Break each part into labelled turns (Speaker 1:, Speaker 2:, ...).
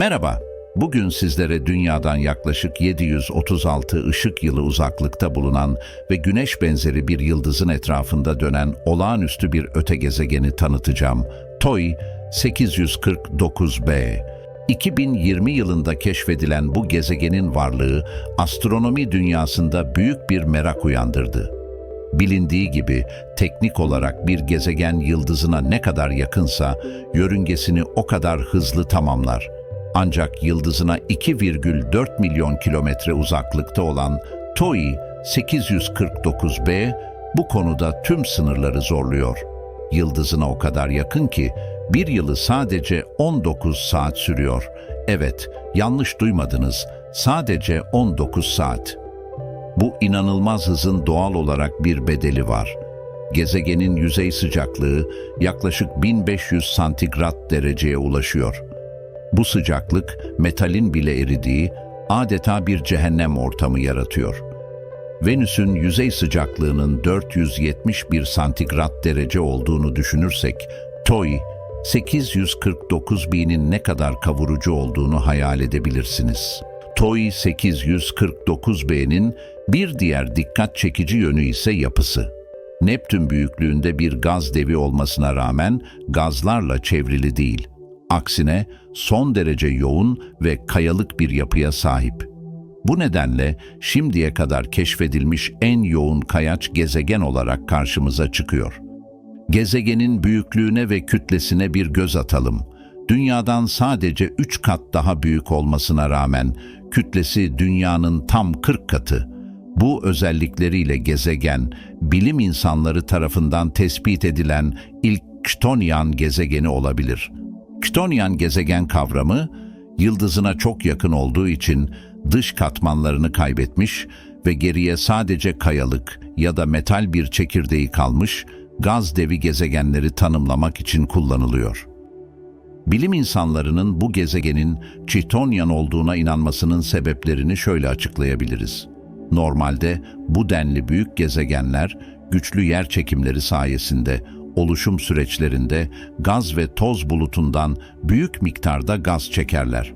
Speaker 1: Merhaba, bugün sizlere dünyadan yaklaşık 736 ışık yılı uzaklıkta bulunan ve güneş benzeri bir yıldızın etrafında dönen olağanüstü bir öte gezegeni tanıtacağım. TOI 849b. 2020 yılında keşfedilen bu gezegenin varlığı astronomi dünyasında büyük bir merak uyandırdı. Bilindiği gibi teknik olarak bir gezegen yıldızına ne kadar yakınsa yörüngesini o kadar hızlı tamamlar. Ancak yıldızına 2,4 milyon kilometre uzaklıkta olan TOI 849b bu konuda tüm sınırları zorluyor. Yıldızına o kadar yakın ki bir yılı sadece 19 saat sürüyor. Evet, yanlış duymadınız. Sadece 19 saat. Bu inanılmaz hızın doğal olarak bir bedeli var. Gezegenin yüzey sıcaklığı yaklaşık 1500 santigrat dereceye ulaşıyor. Bu sıcaklık metalin bile eridiği adeta bir cehennem ortamı yaratıyor. Venüs'ün yüzey sıcaklığının 471 santigrat derece olduğunu düşünürsek, TOI 849 binin ne kadar kavurucu olduğunu hayal edebilirsiniz. TOI 849b'nin bir diğer dikkat çekici yönü ise yapısı. Neptün büyüklüğünde bir gaz devi olmasına rağmen gazlarla çevrili değil. Aksine son derece yoğun ve kayalık bir yapıya sahip. Bu nedenle şimdiye kadar keşfedilmiş en yoğun kayaç gezegen olarak karşımıza çıkıyor. Gezegenin büyüklüğüne ve kütlesine bir göz atalım. Dünyadan sadece 3 kat daha büyük olmasına rağmen kütlesi dünyanın tam 40 katı. Bu özellikleriyle gezegen, bilim insanları tarafından tespit edilen ilk Ktonian gezegeni olabilir. Ktonian gezegen kavramı, yıldızına çok yakın olduğu için dış katmanlarını kaybetmiş ve geriye sadece kayalık ya da metal bir çekirdeği kalmış gaz devi gezegenleri tanımlamak için kullanılıyor. Bilim insanlarının bu gezegenin Chthonian olduğuna inanmasının sebeplerini şöyle açıklayabiliriz. Normalde bu denli büyük gezegenler güçlü yer çekimleri sayesinde oluşum süreçlerinde gaz ve toz bulutundan büyük miktarda gaz çekerler.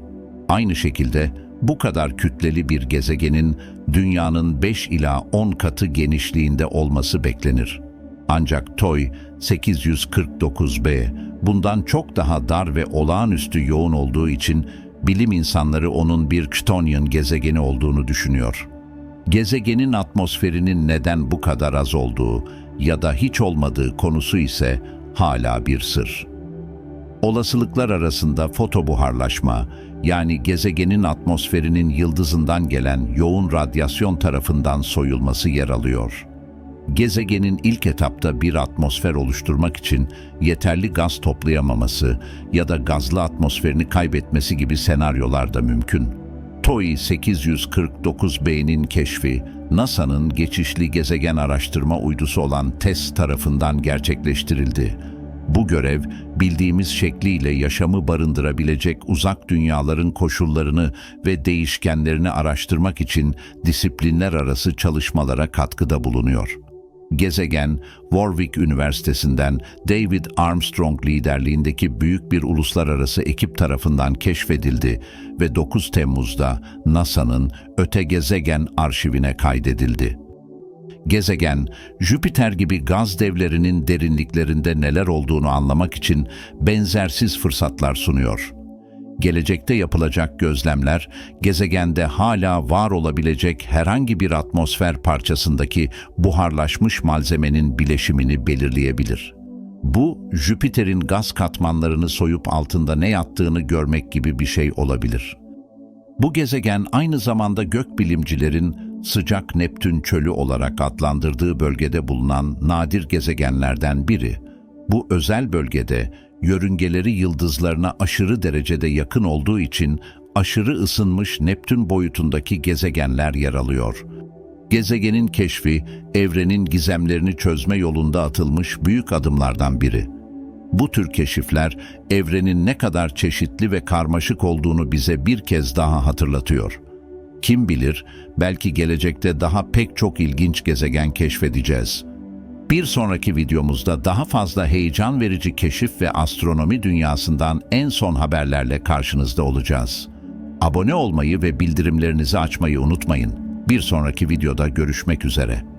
Speaker 1: Aynı şekilde bu kadar kütleli bir gezegenin dünyanın 5 ila 10 katı genişliğinde olması beklenir. Ancak TOY 849b bundan çok daha dar ve olağanüstü yoğun olduğu için bilim insanları onun bir Ktonian gezegeni olduğunu düşünüyor. Gezegenin atmosferinin neden bu kadar az olduğu ya da hiç olmadığı konusu ise hala bir sır. Olasılıklar arasında fotobuharlaşma, yani gezegenin atmosferinin yıldızından gelen yoğun radyasyon tarafından soyulması yer alıyor. Gezegenin ilk etapta bir atmosfer oluşturmak için yeterli gaz toplayamaması ya da gazlı atmosferini kaybetmesi gibi senaryolar da mümkün. TOI 849b'nin keşfi, NASA'nın geçişli gezegen araştırma uydusu olan TESS tarafından gerçekleştirildi. Bu görev, bildiğimiz şekliyle yaşamı barındırabilecek uzak dünyaların koşullarını ve değişkenlerini araştırmak için disiplinler arası çalışmalara katkıda bulunuyor. Gezegen, Warwick Üniversitesi'nden David Armstrong liderliğindeki büyük bir uluslararası ekip tarafından keşfedildi ve 9 Temmuz'da NASA'nın Öte Gezegen arşivine kaydedildi. Gezegen, Jüpiter gibi gaz devlerinin derinliklerinde neler olduğunu anlamak için benzersiz fırsatlar sunuyor. Gelecekte yapılacak gözlemler, gezegende hala var olabilecek herhangi bir atmosfer parçasındaki buharlaşmış malzemenin bileşimini belirleyebilir. Bu, Jüpiter'in gaz katmanlarını soyup altında ne yattığını görmek gibi bir şey olabilir. Bu gezegen aynı zamanda gökbilimcilerin sıcak Neptün çölü olarak adlandırdığı bölgede bulunan nadir gezegenlerden biri. Bu özel bölgede yörüngeleri yıldızlarına aşırı derecede yakın olduğu için aşırı ısınmış Neptün boyutundaki gezegenler yer alıyor. Gezegenin keşfi, evrenin gizemlerini çözme yolunda atılmış büyük adımlardan biri. Bu tür keşifler, evrenin ne kadar çeşitli ve karmaşık olduğunu bize bir kez daha hatırlatıyor. Kim bilir, belki gelecekte daha pek çok ilginç gezegen keşfedeceğiz.'' Bir sonraki videomuzda daha fazla heyecan verici keşif ve astronomi dünyasından en son haberlerle karşınızda olacağız. Abone olmayı ve bildirimlerinizi açmayı unutmayın. Bir sonraki videoda görüşmek üzere.